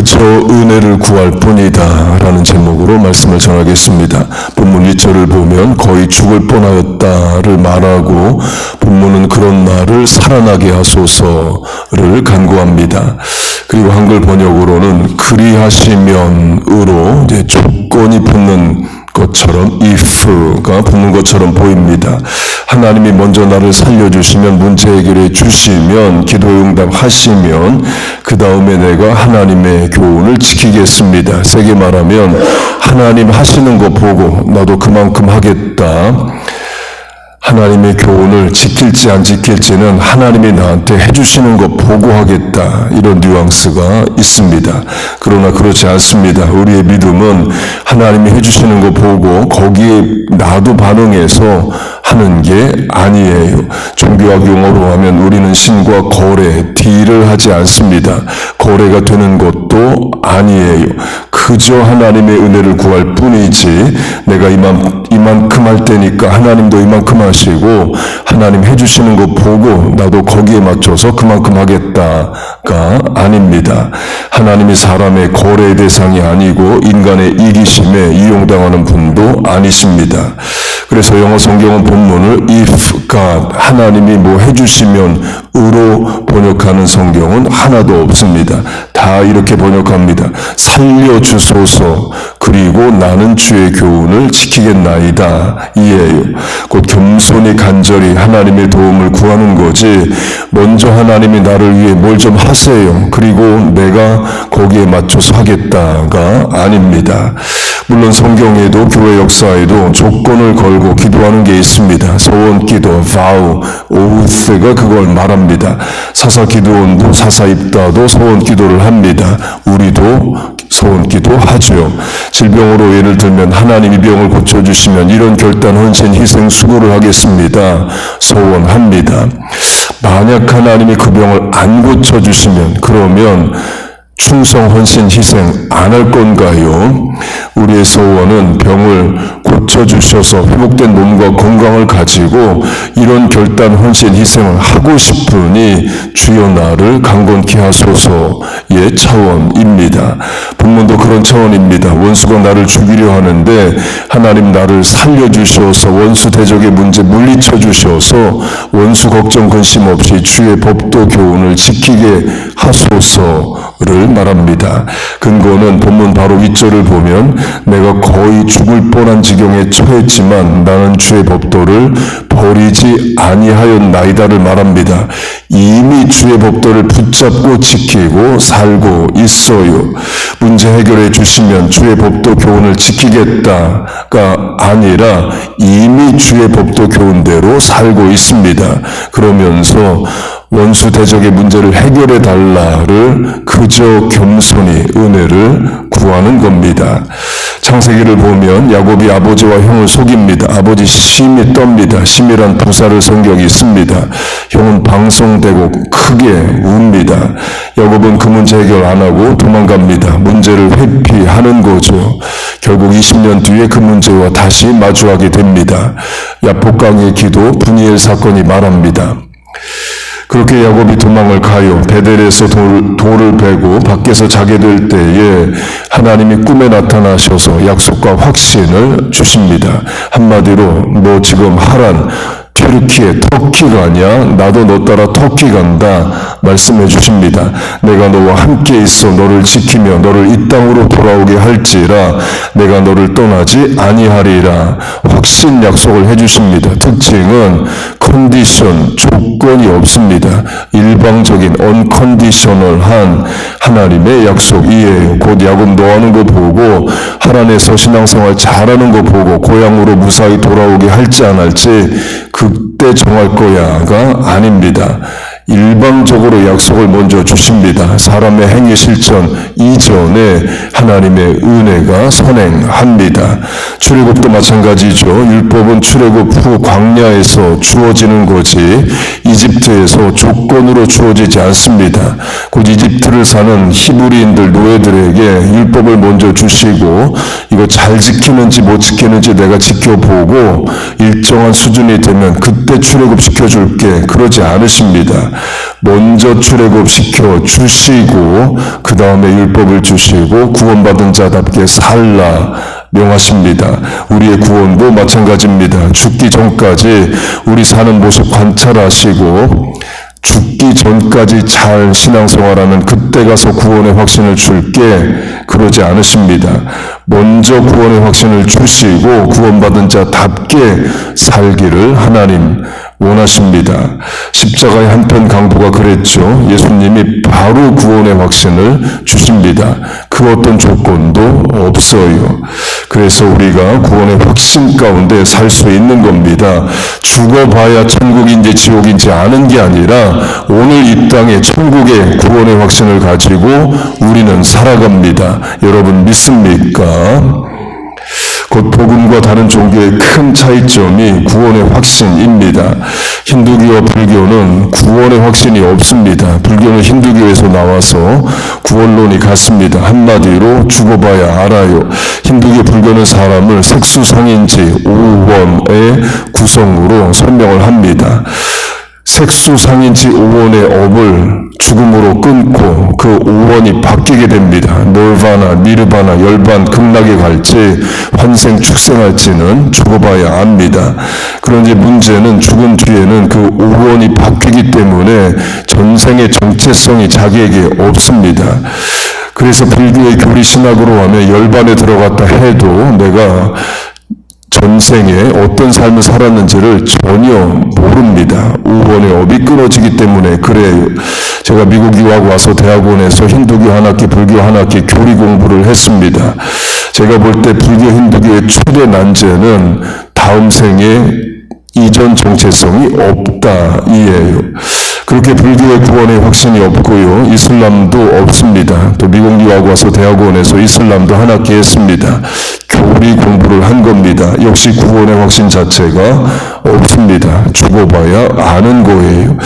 그저 은혜를 구할 뿐이다 라는 제목으로 말씀을 전하겠습니다. 본문 1절을 보면 거의 죽을 뻔하였다를 말하고 본문은 그런 나를 살아나게 하소서를 간구합니다. 그리고 한글 번역으로는 그리하시면으로 조건이 붙는 것처럼 if가 붙는 것처럼 보입니다. 하나님이 먼저 나를 살려주시면 문제 해결해 주시면 기도 응답하시면 그 다음에 내가 하나님의 교훈을 지키겠습니다. 세게 말하면 하나님 하시는 거 보고 나도 그만큼 하겠다. 하나님의 교훈을 지킬지 안 지킬지는 하나님이 나한테 해주시는 거 보고 하겠다. 이런 뉘앙스가 있습니다. 그러나 그렇지 않습니다. 우리의 믿음은 하나님이 해주시는 거 보고 거기에 나도 반응해서 하는 게 아니에요. 종교학 용어로 하면 우리는 신과 거래, 딜을 하지 않습니다. 거래가 되는 것도 아니에요. 그저 하나님의 은혜를 구할 뿐이지 내가 이만, 이만큼 할 테니까 하나님도 이만큼 하시고 하나님 해주시는 거 보고 나도 거기에 맞춰서 그만큼 하겠다가 아닙니다. 하나님이 사람의 거래 대상이 아니고 인간의 이기심에 이용당하는 분도 아니십니다. 그래서 영어 성경은 본문을 if God 하나님이 뭐 해주시면 으로 번역하는 성경은 하나도 없습니다. 다 이렇게 번역합니다. 살려주소서 그리고 나는 주의 교훈을 지키겠나이다 이에요. 곧 겸손히 간절히 하나님의 도움을 구하는 거지 먼저 하나님이 나를 위해 뭘 좀 하세요. 그리고 내가 거기에 맞춰서 하겠다가 아닙니다. 물론 성경에도 교회 역사에도 조건을 걸고 기도하는 게 있습니다. 소원 기도, vow, oath가 그걸 말합니다. 사사 기도원도 사사 입다도 소원 기도를 합니다. 우리도 소원 기도하죠. 질병으로 예를 들면 하나님이 병을 고쳐주시면 이런 결단, 헌신, 희생, 수고를 하겠습니다. 소원합니다. 만약 하나님이 그 병을 안 고쳐주시면 그러면 충성, 헌신, 희생 안 할 건가요? 우리의 소원은 병을 고쳐주셔서 회복된 몸과 건강을 가지고 이런 결단, 헌신, 희생을 하고 싶으니 주여 나를 강건케 하소서의 차원입니다. 본문도 그런 차원입니다. 원수가 나를 죽이려 하는데 하나님 나를 살려주셔서 원수 대적의 문제 물리쳐 주셔서 원수 걱정 근심 없이 주의 법도 교훈을 지키게 하소서 를 말합니다. 근거는 본문 바로 윗절을 보면 내가 거의 죽을 뻔한 지경에 처했지만 나는 주의 법도를 버리지 아니하였나이다를 말합니다. 이미 주의 법도를 붙잡고 지키고 살고 있어요. 문제 해결해 주시면 주의 법도 교훈을 지키겠다가 아니라 이미 주의 법도 교훈대로 살고 있습니다. 그러면서 원수 대적의 문제를 해결해 달라를 그저 겸손히 은혜를 구하는 겁니다. 창세기를 보면 야곱이 아버지와 형을 속입니다. 아버지 심히 떱니다. 심이란 부사를 성경이 있습니다. 형은 방송되고 크게 웁니다. 야곱은 그 문제 해결 안 하고 도망갑니다. 문제를 회피하는 거죠. 결국 20년 뒤에 그 문제와 다시 마주하게 됩니다. 야복강의 기도 분이엘 사건이 말합니다. 그렇게 야곱이 도망을 가요. 베델에서 돌, 돌을 베고 밖에서 자게 될 때에 하나님이 꿈에 나타나셔서 약속과 확신을 주십니다. 한마디로 뭐 지금 하란 튀르키에 터키가 아니야. 나도 너 따라 터키 간다. 말씀해 주십니다. 내가 너와 함께 있어 너를 지키며 너를 이 땅으로 돌아오게 할지라 내가 너를 떠나지 아니하리라. 확신 약속을 해 주십니다. 특징은 컨디션, 조건이 없습니다. 일방적인 언컨디셔널한 하나님의 약속이에요. 곧 야곱 노하는 거 보고 하란에서 신앙생활 잘하는 거 보고 고향으로 무사히 돌아오게 할지 안 할지 그때 정할 거야가 아닙니다. 일방적으로 약속을 먼저 주십니다. 사람의 행위 실천 이전에 하나님의 은혜가 선행합니다. 출애굽도 마찬가지죠. 율법은 출애굽 후 광야에서 주어지는 거지 이집트에서 조건으로 주어지지 않습니다. 곧 이집트를 사는 히브리인들 노예들에게 율법을 먼저 주시고 이거 잘 지키는지 못 지키는지 내가 지켜보고 일정한 수준이 되면 그때 출애굽 시켜줄게 그러지 않으십니다. 먼저 출애굽 시켜 주시고 그 다음에 율법을 주시고 구원받은 자답게 살라 명하십니다. 우리의 구원도 마찬가지입니다. 죽기 전까지 우리 사는 모습 관찰하시고 죽기 전까지 잘 신앙생활하면 그때 가서 구원의 확신을 줄게 그러지 않으십니다. 먼저 구원의 확신을 주시고 구원받은 자답게 살기를 하나님 원하십니다. 십자가의 한편 강도가 그랬죠. 예수님이 구원의 확신을 주십니다. 그 어떤 조건도 없어요. 그래서 우리가 구원의 확신 가운데 살 수 있는 겁니다. 죽어봐야 천국인지 지옥인지 아는 게 아니라 오늘 이 땅에 천국의 구원의 확신을 가지고 우리는 살아갑니다. 여러분 믿습니까? 곧 복음과 다른 종교의 큰 차이점이 구원의 확신입니다. 힌두교와 불교는 구원의 확신이 없습니다. 불교는 힌두교에서 나와서 구원론이 같습니다. 한마디로 죽어봐야 알아요. 힌두교 불교는 사람을 색수상인지 오원의 구성으로 설명을 합니다. 색수상인지 오원의 업을 죽음으로 끊고 그 오원이 바뀌게 됩니다. 놀바나 니르바나 열반 극락에 갈지 환생 축생할지는 죽어봐야 압니다. 그런데 문제는 죽은 뒤에는 그 오원이 바뀌기 때문에 전생의 정체성이 자기에게 없습니다. 그래서 불교의 교리 신학으로 하면 열반에 들어갔다 해도 내가 전생에 어떤 삶을 살았는지를 전혀 모릅니다. 끊어지기 때문에 그래요. 제가 미국 유학 와서 대학원에서 힌두교 한 학기, 불교 한 학기 교리 공부를 했습니다. 제가 볼 때 불교 힌두교의 최대 난제는 다음 생에 이전 정체성이 없다 이에요. 그렇게 불교의 구원의 확신이 없고요. 이슬람도 없습니다. 또 미국 유학 와서 대학원에서 이슬람도 한 학기 했습니다. 교리 공부를 한 겁니다. 역시 구원의 확신 자체가 없습니다. 죽어봐야 아는 거예요.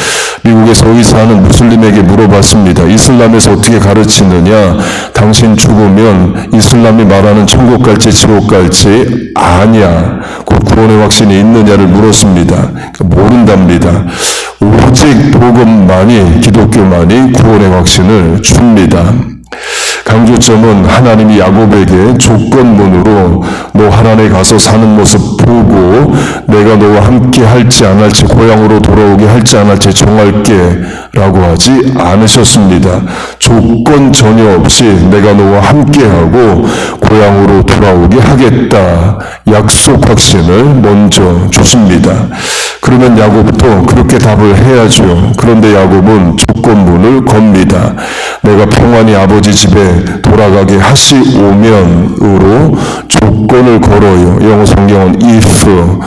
미국에서 의사는 무슬림에게 물어봤습니다. 이슬람에서 어떻게 가르치느냐? 당신 죽으면 이슬람이 말하는 천국 갈지 지옥 갈지 아냐? 곧 구원의 확신이 있느냐를 물었습니다. 그러니까 모른답니다. 오직 복음만이 기독교만이 구원의 확신을 줍니다. 강조점은 하나님이 야곱에게 조건문으로 너 하란에 가서 사는 모습 보고 내가 너와 함께 할지 안 할지 고향으로 돌아오게 할지 안 할지 정할게 라고 하지 않으셨습니다. 조건 전혀 없이 내가 너와 함께 하고 고향으로 돌아오게 하겠다. 약속 확신을 먼저 주십니다. 그러면 야곱도 그렇게 답을 해야죠. 그런데 야곱은 조건문을 겁니다. 내가 평안히 아버지 집에 돌아가게 하시오면으로 조건을 걸어요. 영어 성경은 if으로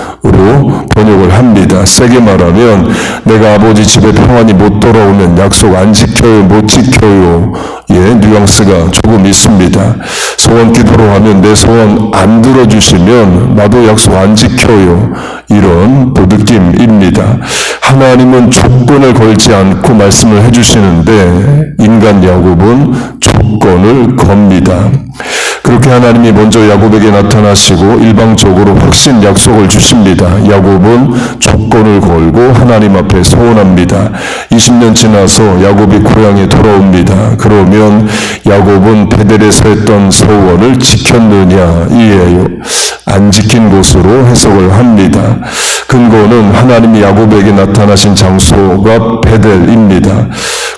번역을 합니다. 세게 말하면 내가 아버지 집에 평안히 못 돌아오면 약속 안 지켜요, 못 지켜요. 예, 뉘앙스가 조금 있습니다. 소원 기도로 하면 내 소원 안 들어주시면 나도 약속 안 지켜요. 이런 또 느낌입니다. 하나님은 조건을 걸지 않고 말씀을 해주시는데 인간 야곱은 조건을 겁니다. 그렇게 하나님이 먼저 야곱에게 나타나시고 일방적으로 확신 약속을 주십니다. 야곱은 조건을 걸고 하나님 앞에 소원합니다. 20년 지나서 야곱이 고향에 돌아옵니다. 그러면 야곱은 베델에서 했던 소원을 지켰느냐 이에요. 안 지킨 곳으로 해석을 합니다. 근거는 하나님이 야곱에게 나타나신 장소가 베델입니다.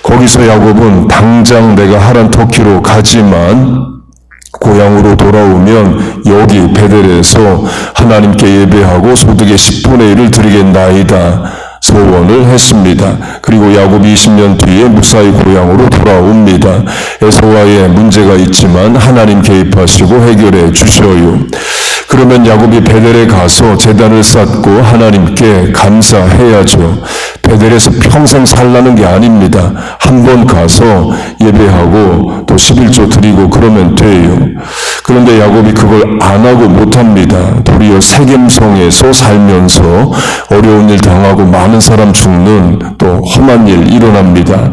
거기서 야곱은 당장 내가 하란 터키로 가지만 고향으로 돌아오면 여기 베델에서 하나님께 예배하고 소득의 10분의 1을 드리겠나이다. 소원을 했습니다. 그리고 야곱이 20년 뒤에 무사히 고향으로 돌아옵니다. 에서와의 문제가 있지만 하나님 개입하시고 해결해 주셔요. 그러면 야곱이 베델에 가서 제단을 쌓고 하나님께 감사해야죠. 베델에서 평생 살라는 게 아닙니다. 한 번 가서 예배하고 또 11조 드리고 그러면 돼요. 그런데 야곱이 그걸 안 하고 못 합니다. 도리어 세겜성에서 살면서 어려운 일 당하고 많은 사람 죽는 또 험한 일 일어납니다.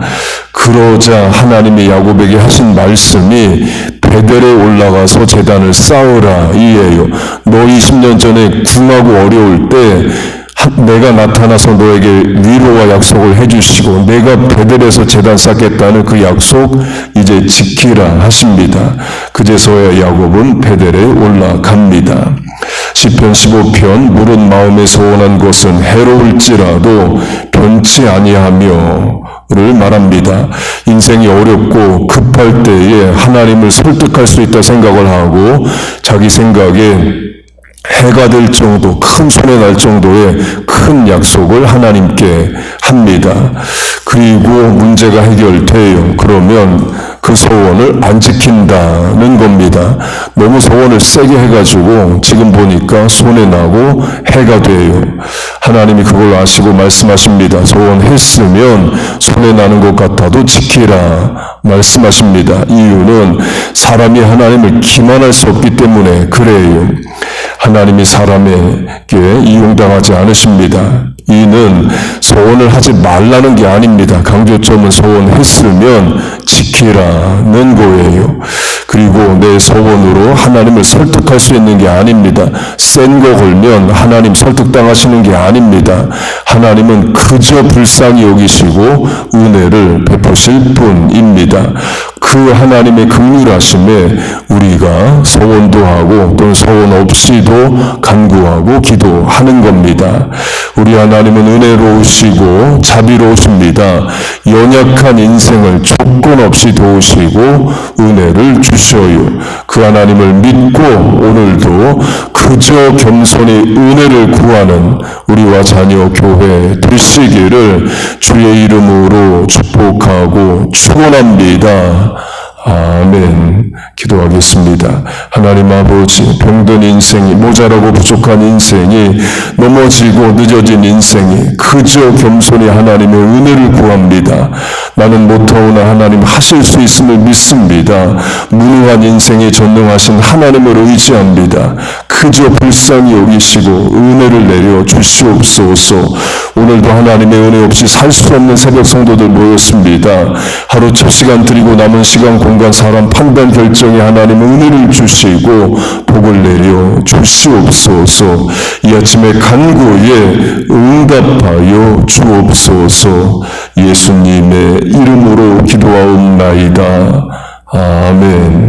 그러자 하나님이 야곱에게 하신 말씀이 베델에 올라가서 재단을 쌓으라 이에요. 너 20년 전에 궁하고 어려울 때 한- 내가 나타나서 너에게 위로와 약속을 해주시고 내가 베델에서 재단 쌓겠다는 그 약속 이제 지키라 하십니다. 그제서야 야곱은 베델에 올라갑니다. 시편 15편 물은 마음에 소원한 것은 해로울지라도 변치 아니하며 를 말합니다. 인생이 어렵고 급할 때에 하나님을 설득할 수 있다 생각을 하고 자기 생각에 해가 될 정도, 큰 손해 날 정도의 큰 약속을 하나님께 합니다. 그리고 문제가 해결돼요. 그러면 그 소원을 안 지킨다는 겁니다. 너무 소원을 세게 해가지고 지금 보니까 손해 나고 해가 돼요. 하나님이 그걸 아시고 말씀하십니다. 소원했으면 손해 나는 것 같아도 지키라 말씀하십니다. 이유는 사람이 하나님을 기만할 수 없기 때문에 그래요. 하나님이 사람에게 이용당하지 않으십니다. 이는 소원을 하지 말라는 게 아닙니다. 강조점은 소원했으면 지키라는 거예요. 그리고 내 소원으로 하나님을 설득할 수 있는 게 아닙니다. 센 거 걸면 하나님 설득당하시는 게 아닙니다. 하나님은 그저 불쌍히 여기시고 은혜를 베푸실 뿐입니다. 그 하나님의 극률하심에 우리가 소원도 하고 또는 소원 없이도 간구하고 기도하는 겁니다. 우리 하나님은 은혜로우시고 자비로우십니다. 연약한 인생을 조건 없이 도우시고 은혜를 주셔요. 그 하나님을 믿고 오늘도 그저 겸손히 은혜를 구하는 우리와 자녀 교회 되시기를 주의 이름으로 축복하고 축원합니다. 아멘. 기도하겠습니다. 하나님 아버지, 병든 인생이, 모자라고 부족한 인생이, 넘어지고 늦어진 인생이, 그저 겸손히 하나님의 은혜를 구합니다. 나는 못하오나 하나님 하실 수 있음을 믿습니다. 무능한 인생에 전능하신 하나님을 의지합니다. 그저 불쌍히 여기시고 은혜를 내려 주시옵소서. 오늘도 하나님의 은혜 없이 살 수 없는 새벽 성도들 모였습니다. 하루 첫 시간 드리고 남은 시간 공간 사람 판단 결정에 하나님 은혜를 주시고 복을 내려 주시옵소서. 이 아침에 간구에 응답하여 주옵소서. 예수님의 이름으로 기도하옵나이다. 아멘.